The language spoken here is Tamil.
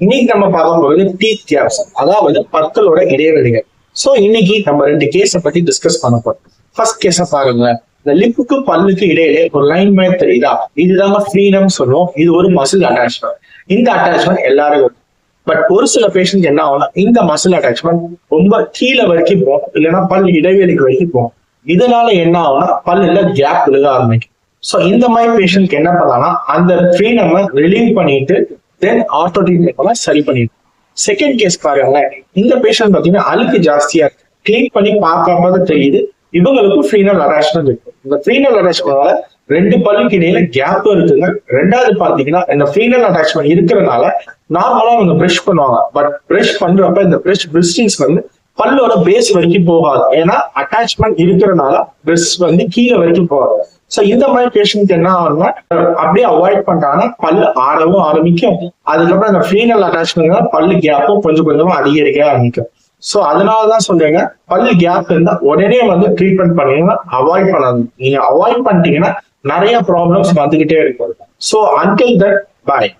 இன்னைக்கு நம்ம பார்க்க போறது டீத் கேப்ஸ் அதாவது பற்களோட இடைவெளிகள். சோ இன்னைக்கு நம்ம ரெண்டு கேஸ பத்தி டிஸ்கஸ் பண்ண போறோம். ஃபர்ஸ்ட் கேஸை பாருங்க. இந்த லிப்புக்கு பல்லுக்கு இடையிலே ஒரு லைன் மாதிரி தெரியுதா? இதுதாங்க ஃப்ரீடம் சொல்லுவோம். இது ஒரு மசில் அட்டாச்மெண்ட் இந்த அட்டாச்மெண்ட் எல்லாருக்கும் பட் ஒரு சில பேஷண்ட் என்ன ஆகும்னா இந்த மசில் அட்டாச்மெண்ட் ரொம்ப கீழே வரைக்கும் போகும். இல்லைன்னா பல் இடைவெளிக்கு வரைக்கும் போகும். இதனால என்ன ஆகும்னா பல்லுல கேப் விழுக ஆரம்பிக்கும். ஸோ இந்த மாதிரி பேஷண்ட்க்கு என்ன பண்ணலாம்னா அந்த ஃப்ரீடம் ரிலீவ் பண்ணிட்டு தென் ஆர்த்தோடிக் சரி பண்ணிடும் செகண்ட் கேஸ் பாருங்களேன். இந்த பேஷண்ட் பார்த்தீங்கன்னா அழுக்கு ஜாஸ்தியா இருக்கு. கிளீன் பண்ணி பார்க்காம தான் தெரியுது. இவங்களுக்கும் ஃப்ரீனல் அட்டாச்மெண்ட் இருக்கு. இந்த ஃப்ரீனல் அட்டாச்மெண்டால ரெண்டு பல்லுக்கு இடையில கேப் இருக்குங்க. ரெண்டாவது பாத்தீங்கன்னா இந்த ஃப்ரீனல் அட்டாச்மெண்ட் இருக்கிறதுனால நார்மலா அவங்க ப்ரஷ் பண்ணுவாங்க. பட் ப்ரஷ் பண்றப்ப இந்த ப்ரஷ் பிரிஸ்டிங்ஸ் வந்து பல்லோட பேஸ் வரைக்கும் போகாது. ஏன்னா அட்டாச்மெண்ட் இருக்கிறதுனால ப்ரெஷ் வந்து கீழே வரைக்கும் போகாது. சோ இந்த மாதிரி பேஷண்ட் என்ன ஆகும்னா அப்படியே அவாய்ட் பண்றாங்கன்னா பல்லு ஆறவும் ஆரம்பிக்கும். அதுக்கப்புறம் அந்த ஃபீனல் அட்டாச்மெண்ட் பல்லு கேப்பும் கொஞ்சம் கொஞ்சமா அதிகரிக்க ஆரம்பிக்கும். சோ அதனாலதான் சொல்றேங்க பல்லு கேப் இருந்தா உடனே வந்து ட்ரீட்மெண்ட் பண்ணீங்கன்னா அவாய்ட் பண்ணாது. நீங்க அவாய்ட் பண்ணிட்டீங்கன்னா நிறைய ப்ராப்ளம்ஸ் வந்துகிட்டே இருக்கும். So until that boy